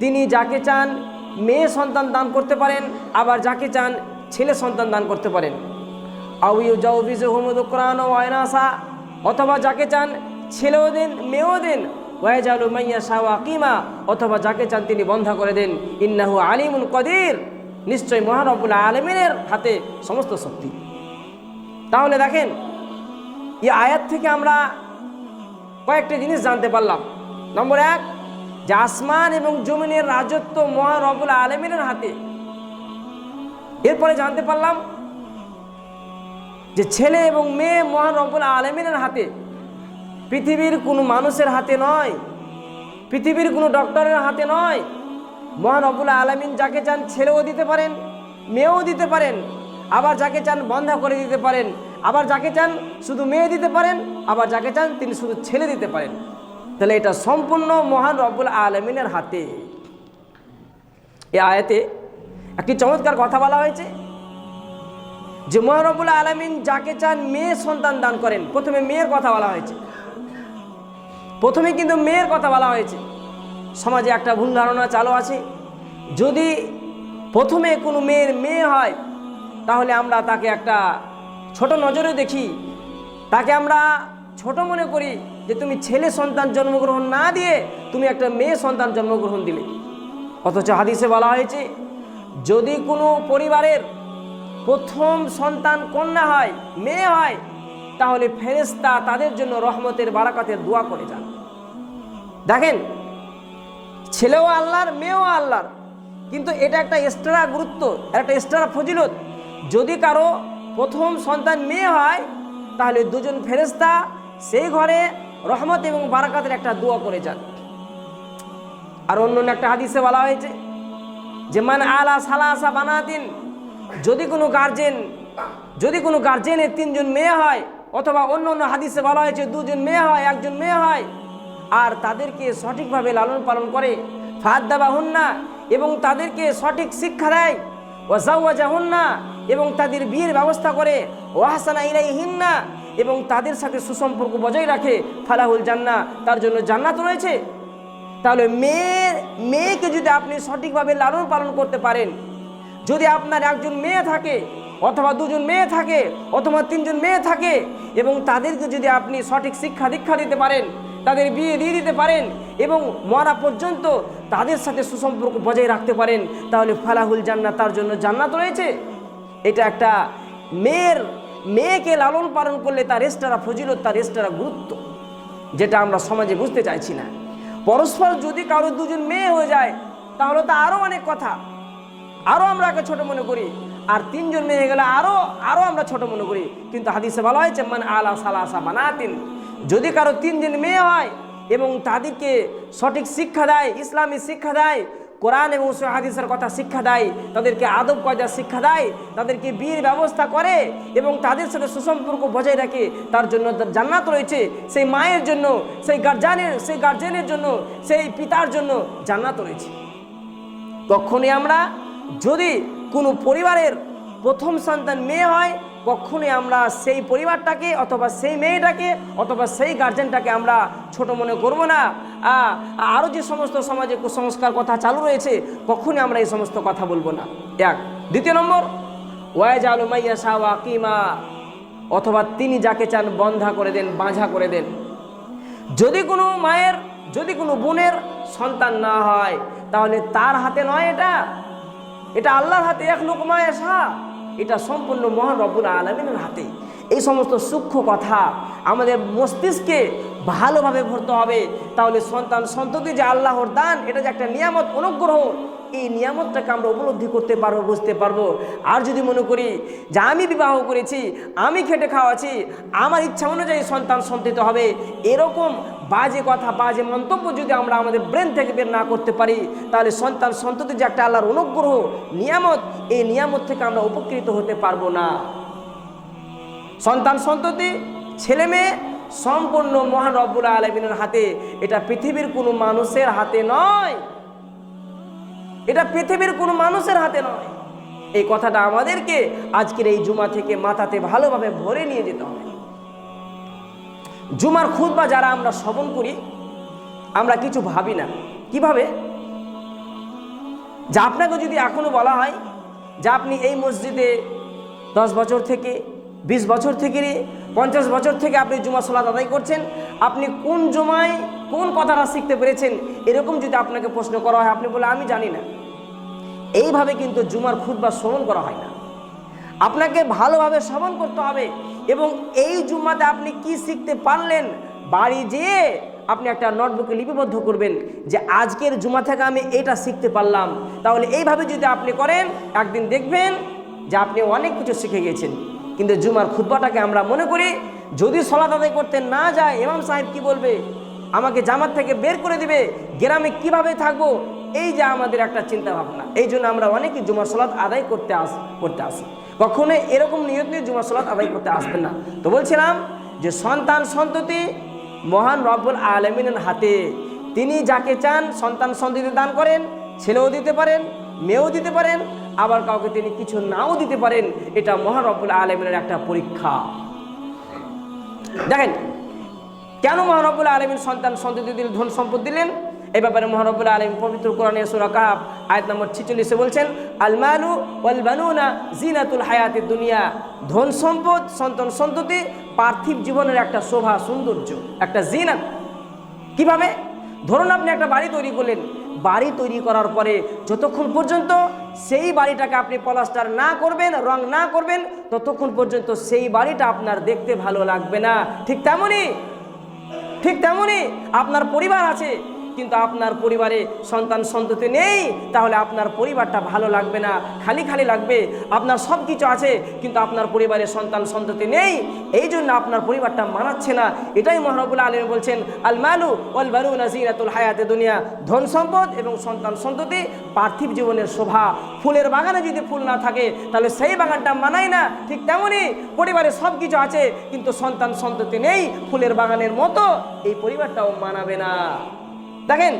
তিনি যাকে চান মেয়ে সন্তান দান করতে পারেন, আবার যাকে চান ছেলে সন্তান দান করতে পারেন। হুমুদ অথবা যাকে চান ছেলেও দেন, মেয়েও দেন। ওয়াজালু মাইয়া শাহ আকিমা, অথবা যাকে চান তিনি বন্ধ করে দেন। ইন্নাহু আলিমুল কদির। নিশ্চয় মহানবুল আলমিনের হাতে সমস্ত শক্তি। তাহলে দেখেন, এই আয়াত থেকে আমরা কয়েকটি জিনিস জানতে পারলাম। নম্বর এক, যে আসমান এবং জমিনের রাজত্ব মহানবুল আলমিনের হাতে। এরপরে জানতে পারলাম যে ছেলে এবং মেয়ে মহান রব্বুল আলমিনের হাতে। পৃথিবীর কোনো মানুষের হাতে নয়, পৃথিবীর কোনো ডক্টরের হাতে নয়। মহান রব্বুল আলমিন যাকে চান ছেলেও দিতে পারেন, মেয়েও দিতে পারেন, আবার যাকে চান বন্ধা করে দিতে পারেন, আবার যাকে চান শুধু মেয়ে দিতে পারেন আবার যাকে চান তিনি শুধু ছেলে দিতে পারেন। তাহলে এটা সম্পূর্ণ মহান রব্বুল আলমিনের হাতে। এ আয়াতে একটি চমৎকার কথা বলা হয়েছে যে মহারবুল আলমিন যাকে চান মেয়ে সন্তান দান করেন। প্রথমে মেয়ের কথা বলা হয়েছে। প্রথমে কিন্তু মেয়ের কথা বলা হয়েছে। সমাজে একটা ভুল ধারণা চালু আছে। যদি প্রথমে কোনো মেয়ের মেয়ে হয়, তাহলে আমরা তাকে একটা ছোট নজরে দেখি। তাকে আমরা ছোট মনে করি যে তুমি ছেলে সন্তান জন্মগ্রহণ না দিয়ে তুমি একটা মেয়ে সন্তান জন্মগ্রহণ দিলে। অথচ হাদিসে বলা হয়েছে, যদি কোনো পরিবারের প্রথম সন্তান কন্যা হয়, মেয়ে হয়, তাহলে ফেরেস্তা তাদের জন্য রহমতের বারাকাতের দোয়া করে যান। দেখেন, ছেলেও আল্লাহর, মেয়েও আল্লাহর, কিন্তু এটা একটা এক্সট্রা গুরুত্ব একটা এক্সট্রা ফজিলত। যদি কারও প্রথম সন্তান মেয়ে হয়, তাহলে দুজন ফেরেস্তা সেই ঘরে রহমত এবং বারাকাতের একটা দোয়া করে যান। আর অন্য একটা হাদিসে বলা হয়েছে যে, মান আলা সালাসা বানাতিন, যদি কোনো গার্জেন, যদি কোনো গার্জেনের তিনজন মেয়ে হয়, অথবা অন্য অন্য হাদিসে বলা হয়েছে দুজন মেয়ে হয়, একজন মেয়ে হয়, আর তাদেরকে সঠিকভাবে লালন পালন করে ফাঁদ দেওয়া হন না এবং তাদেরকে সঠিক শিক্ষা দেয় ও জাউয়াজা হন না এবং তাদের বিয়ের ব্যবস্থা করে ও হাসানা ইলাই হিন্না এবং তাদের সাথে সুসম্পর্ক বজায় রাখে ফালাহুল জান্না তার জন্য জান্নাত রয়েছে। তাহলে মেয়ে মেয়েকে যদি আপনি সঠিকভাবে লালন পালন করতে পারেন, যদি আপনার একজন মেয়ে থাকে, অথবা দুজন মেয়ে থাকে, অথবা তিনজন মেয়ে থাকে, এবং তাদেরকে যদি আপনি সঠিক শিক্ষা দীক্ষা দিতে পারেন, তাদের বিয়ে দিয়ে দিতে পারেন, এবং মরা পর্যন্ত তাদের সাথে সুসম্পর্ক বজায় রাখতে পারেন, তাহলে ফালাহুল জান্নাত তার জন্য জান্নাত রয়েছে। এটা একটা মেয়ের মেয়েকে লালন পালন করলে তার রেস্টারা ফজিলত, তার রেস্টারা গুরুত্ব, যেটা আমরা সমাজে বুঝতে চাইছি না। পরস্পর যদি কারও দুজন মেয়ে হয়ে যায়, তাহলে তো আরও অনেক কথা। আরও আমরা একে ছোট মনে করি, আর তিনজন মেয়ে গেলে আরও আরও আমরা ছোট মনে করি। কিন্তু হাদিসে বলা হয়েছে মানে আলা সালাসা বানাতিন। যদি কারও তিনজন মেয়ে হয় এবং তাদেরকে সঠিক শিক্ষা দেয়, ইসলামী শিক্ষা দেয় কোরআন এবং হাদিসের কথা শিক্ষা দেয়, তাদেরকে আদব কয়দা শিক্ষা দেয়, তাদেরকে বিয়ের ব্যবস্থা করে এবং তাদের সাথে সুসম্পর্ক বজায় রাখে, তার জন্য তার জান্নাত রয়েছে। সেই মায়ের জন্য, সেই গার্জানের সেই গার্জেনের জন্য, সেই পিতার জন্য জান্নাত রয়েছে। তখনই আমরা যদি কোনো পরিবারের প্রথম সন্তান মেয়ে হয়, কখনোই আমরা সেই পরিবারটাকে অথবা সেই মেয়েটাকে অথবা সেই গার্জেনটাকে আমরা ছোট মনে করব না। আরও যে সমস্ত সমাজে কুসংস্কার কথা চালু রয়েছে, কখনই আমরা এই সমস্ত কথা বলব না। এক। দ্বিতীয় নম্বর ওয়াজ আলু মাইয়া শাহ আকিমা, অথবা তিনি যাকে চান বন্ধা করে দেন, বাঁঝা করে দেন। যদি কোনো মায়ের, যদি কোনো বোনের সন্তান না হয়, তাহলে তার হাতে নয় এটা। এটা আল্লাহর হাতে, এক লোকমায় আসা এটা সম্পূর্ণ মহান রব্বুল আলমিনের হাতে। এই সমস্ত সূক্ষ্ম কথা আমাদের মস্তিষ্কে ভালোভাবে ভরতে হবে, তাহলে সন্তান সন্ততি যে আল্লাহর দান, এটা যে একটা নিয়ামত, অনুগ্রহ, এই নিয়ামতটাকে আমরা উপলব্ধি করতে পারব, বুঝতে পারব। আর যদি মনে করি যে আমি বিবাহ করেছি, আমি খেটে খাওয়াছি আমার ইচ্ছা অনুযায়ী সন্তান সন্তিত হবে, এরকম বাজে কথা, বাজে মন্তব্য যদি আমরা আমাদের ব্রেন থেকে বের না করতে পারি, তাহলে সন্তান সন্ততি যে একটা আল্লাহর অনুগ্রহ, নিয়ামত, এই নিয়ামত থেকে আমরা উপকৃত হতে পারব না। সন্তান সন্ততি, ছেলে মেয়ে সম্পূর্ণ মহান রব্বুল আলমিনের হাতে, এটা পৃথিবীর কোনো মানুষের হাতে নয়। এটা পৃথিবীর কোনো মানুষের হাতে নয়। এই কথাটা আমাদেরকে আজকের এই জুমা থেকে মাথাতে ভালোভাবে ভরে নিয়ে যেতে হবে। জুমার খুতবা যারা আমরা শ্রবণ করি, আমরা কিছু ভাবি না। কীভাবে? যা আপনাকে যদি এখনও বলা হয় যে আপনি এই মসজিদে দশ বছর থেকে, বিশ বছর থেকে পঞ্চাশ বছর থেকে আপনি জুমা সোলাত আদায় করছেন, আপনি কোন জুমায় কোন কথাটা শিখতে পেরেছেন, এরকম যদি আপনাকে প্রশ্ন করা হয়, আপনি বলে আমি জানি না। এইভাবে কিন্তু জুমার খুতবা শ্রবণ করা হয় না। আপনাকে ভালোভাবে শ্রবণ করতে হবে এবং এই জুম্মাতে আপনি কি শিখতে পারলেন, বাড়ি যেয়ে আপনি একটা নোটবুকে লিপিবদ্ধ করবেন যে, আজকের জুমা থেকে আমি এটা শিখতে পারলাম। তাহলে এইভাবে যদি আপনি করেন, একদিন দেখবেন যে, আপনি অনেক কিছু শিখে গেছেন। কিন্তু জুমার খুতবাটাকে আমরা মনে করি, যদি সলাত আদায় করতে না যায়, ইমাম সাহেব কি বলবে? আমাকে জামাত থেকে বের করে দিবে, গ্রামে কীভাবে থাকব? এই যে আমাদের একটা চিন্তা ভাবনা এই জন্য আমরা অনেকেই জুমার সলাৎ আদায় করতে আস, করতে আসি। কখনো এরকম নিয়ত নিয়ে জুমার সলাৎ আদায় করতে আসবেন না। তো বলছিলাম যে সন্তান সন্ততি মহান রব্বুল আলমিনের হাতে, তিনি যাকে চান সন্তান সন্ততি দান করেন, ছেলেও দিতে পারেন, মেয়েও দিতে পারেন আবার কাউকে তিনি কিছু নাও দিতে পারেন, এটা মহান রব্বুল আলমিনের একটা পরীক্ষা। দেখেন, কেন মহানবুল আলমীর সন্তান সন্ততি দিলেন ধন সম্পদ দিলেন? এই ব্যাপারে মহানবুল আলম পবিত্র কোরআনে সুরা কাহাব আয়াত নম্বর ছিচল্লিশে বলছেন আলমালু ওয়াল বানুনা জিনাতুল হায়াতের দুনিয়া। ধন সম্পদ, সন্তান সন্ততি, পার্থিব জীবনের একটা শোভা, সৌন্দর্য, একটা জিনাত। কীভাবে? ধরুন আপনি একটা বাড়ি তৈরি করলেন। বাড়ি তৈরি করার পরে যতক্ষণ পর্যন্ত সেই বাড়িটাকে আপনি পলাস্টার না করবেন, রং না করবেন, ততক্ষণ পর্যন্ত সেই বাড়িটা আপনার দেখতে ভালো লাগবে না। ঠিক তেমনই ঠিক তেমনই আপনার পরিবার আছে কিন্তু আপনার পরিবারে সন্তান সন্ততি নেই, তাহলে আপনার পরিবারটা ভালো লাগবে না, খালি খালি লাগবে। আপনার সব কিছু আছে, কিন্তু আপনার পরিবারে সন্তান সন্ততি নেই এই জন্য আপনার পরিবারটা মানাচ্ছে না। এটাই মহানবুল আলম বলছেন, আল মালু ওয়াল বানু নাজিরাতুল হায়াতে দুনিয়া। ধন সম্পদ এবং সন্তান সন্ততি পার্থিব জীবনের শোভা। ফুলের বাগানে যদি ফুল না থাকে, তাহলে সেই বাগানটা মানায় না। ঠিক তেমনই পরিবারে সব কিছু আছে, কিন্তু সন্তান সন্ততি নেই, ফুলের বাগানের মতো এই পরিবারটাও মানাবে না। দেখেন,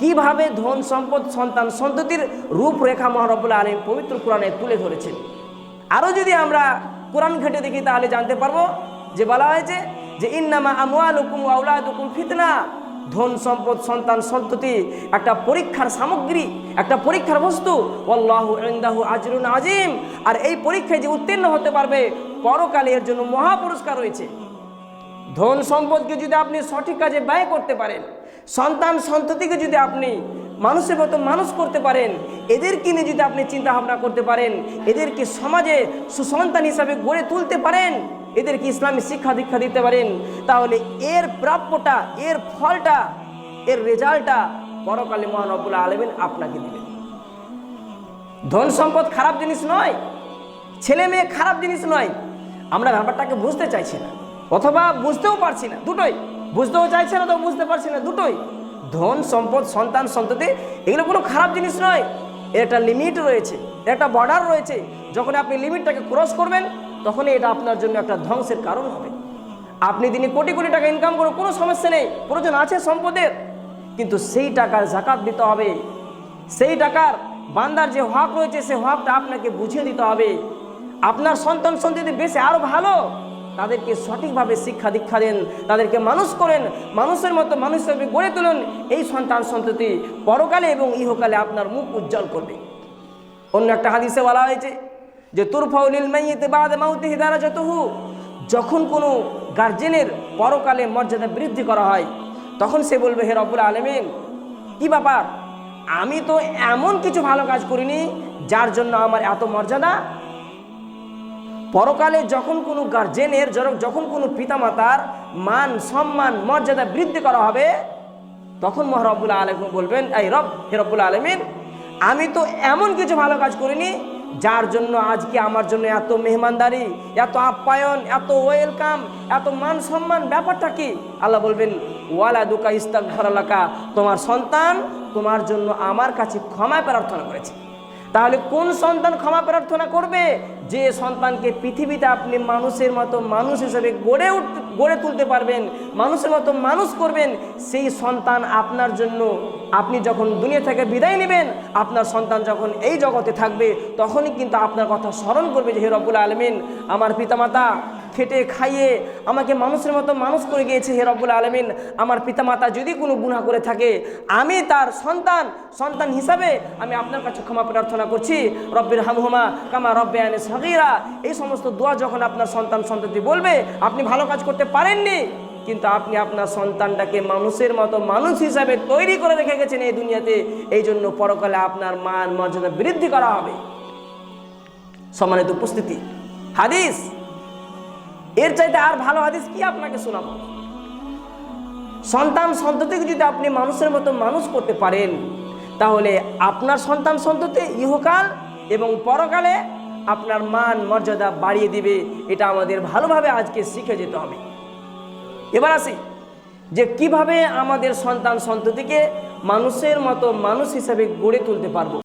কীভাবে ধন সম্পদ, সন্তান সন্ততির রূপরেখা মহারবুল্লা আলম পবিত্র কোরআনে তুলে ধরেছেন। আরও যদি আমরা কোরআন ঘেটে দেখি, তাহলে জানতে পারব যে বলা হয়েছে যে, ইন্নামা আমওয়ালুকুম আউলাদুকুম ফিতনা। ধন সম্পদ, সন্তান সন্ততি একটা পরীক্ষার সামগ্রী, একটা পরীক্ষার বস্তু। ইনদাহু আজরুন আজিম। আর এই পরীক্ষায় যে উত্তীর্ণ হতে পারবে, পরকালে এর জন্য মহা পুরস্কার রয়েছে। ধন সম্পদকে যদি আপনি সঠিক কাজে ব্যয় করতে পারেন সন্তান সন্ততিকে যদি আপনি মানুষের মতো মানুষ করতে পারেন, এদেরকে নিয়ে যদি আপনি চিন্তা ভাবনা করতে পারেন, এদেরকে সমাজে সুসন্তান হিসাবে গড়ে তুলতে পারেন, এদেরকে ইসলামী শিক্ষা দীক্ষা দিতে পারেন, তাহলে এর প্রাপ্যটা, এর ফলটা, এর রেজাল্টটা পরকালে মহানবুল্লাহ আলমিন আপনাকে দিবেন। ধন সম্পদ খারাপ জিনিস নয়, ছেলে মেয়ে খারাপ জিনিস নয়, আমরা ব্যাপারটাকে বুঝতে চাইছি না, অথবা বুঝতেও পারছি না, দুটোই। বুঝতেও চাইছে না তো বুঝতে পারছি না, দুটোই। ধন, সম্পদ, সন্তান, সন্ততি, এগুলো কোনো খারাপ জিনিস নয়। এর একটা লিমিট রয়েছে একটা বর্ডার রয়েছে। যখন আপনি লিমিটটাকে ক্রস করবেন, তখনই এটা আপনার জন্য একটা ধ্বংসের কারণ হবে। আপনি দিনে কোটি কোটি টাকা ইনকাম করে কোনো সমস্যা নেই, প্রয়োজন আছে সম্পদের। কিন্তু সেই টাকার জাকাত দিতে হবে। সেই টাকার বান্দার যে হক রয়েছে সেই হকটা আপনাকে বুঝিয়ে দিতে হবে। আপনার সন্তান সন্ততি বেশি আরও ভালো। তাদেরকে সঠিকভাবে শিক্ষা দীক্ষা দেন, তাদেরকে মানুষ করেন, মানুষের মতো মানুষ হিসেবে গড়ে তুলুন, এই সন্তান সন্ততি পরকালে এবং ইহকালে আপনার মুখ উজ্জ্বল করবে। অন্য একটা হাদিসে বলা হয়েছে যে তুরফাউলিল মাইয়েতে বাদ মাউতে হিদারা যতহু যখন কোনো গার্জেনের পরকালে মর্যাদা বৃদ্ধি করা হয়, তখন সে বলবে, হে রব্বুল আলমিন, কি ব্যাপার? আমি তো এমন কিছু ভালো কাজ করিনি, যার জন্য আমার এত মর্যাদা? পরকালে যখন কোনো গার্জেনের যখন- কোনো পিতামাতার মান, সম্মান, মর্যাদা বৃদ্ধি করা হবে, তখন মহারব্বুল আলম বলবেন, এই রব, হে রব্বুল আলমিন, আমি তো এমন কিছু ভালো কাজ করিনি, যার জন্য আজকে আমার জন্য এত মেহমানদারি, এত আপ্যায়ন, এত ওয়েলকাম, এত মান সম্মান, ব্যাপারটা কি? আল্লাহ বলবেন ওয়ালা দুকা ইস্তাক তোমার সন্তান তোমার জন্য আমার কাছে ক্ষমা প্রার্থনা করেছে। তাহলে কোন সন্তান ক্ষমা প্রার্থনা করবে? যে সন্তানকে পৃথিবীতে আপনি মানুষের মতো মানুষ হিসেবে গড়ে উঠ, গড়ে তুলতে পারবেন, মানুষের মতো মানুষ করবেন, সেই সন্তান আপনার জন্য, আপনি যখন দুনিয়া থেকে বিদায় নেবেন, আপনার সন্তান যখন এই জগতে থাকবে, তখনই কিন্তু আপনার কথা স্মরণ করবে যে, হে রব্বুল আলমিন, আমার পিতামাতা খেটে খাইয়ে আমাকে মানুষের মতো মানুষ করে গিয়েছে হে রব্বুল আলমিন। আমার পিতামাতা যদি কোনো গুনাহ করে থাকে, আমি তার সন্তান সন্তান হিসাবে আমি আপনার কাছে ক্ষমা প্রার্থনা করছি। রব্বির হামহুমা কামা রব্বে আনে সগিরা। এই সমস্ত দোয়া যখন আপনার সন্তান, সন্ততি বলবে, আপনি ভালো কাজ করতে পারেননি, কিন্তু আপনি আপনার সন্তানটাকে মানুষের মতো মানুষ হিসাবে তৈরি করে রেখে গেছেন এই দুনিয়াতে। এই জন্য পরকালে আপনার মান মর্যাদা বৃদ্ধি করা হবে। সম্মানিত উপস্থিতি। হাদিস এর চাইতে আর ভালো হাদিস কি আপনাকে শোনাবো? সন্তান সন্ততিকে যদি আপনি মানুষের মতো মানুষ করতে পারেন, তাহলে আপনার সন্তান সন্ততি ইহকাল এবং পরকালে আপনার মান মর্যাদা বাড়িয়ে দিবে, এটা আমাদের ভালোভাবে আজকে শিখে যেতে হবে। এবার আসি যে কীভাবে আমাদের সন্তান সন্ততিকে মানুষের মতো মানুষ হিসাবে গড়ে তুলতে পারব।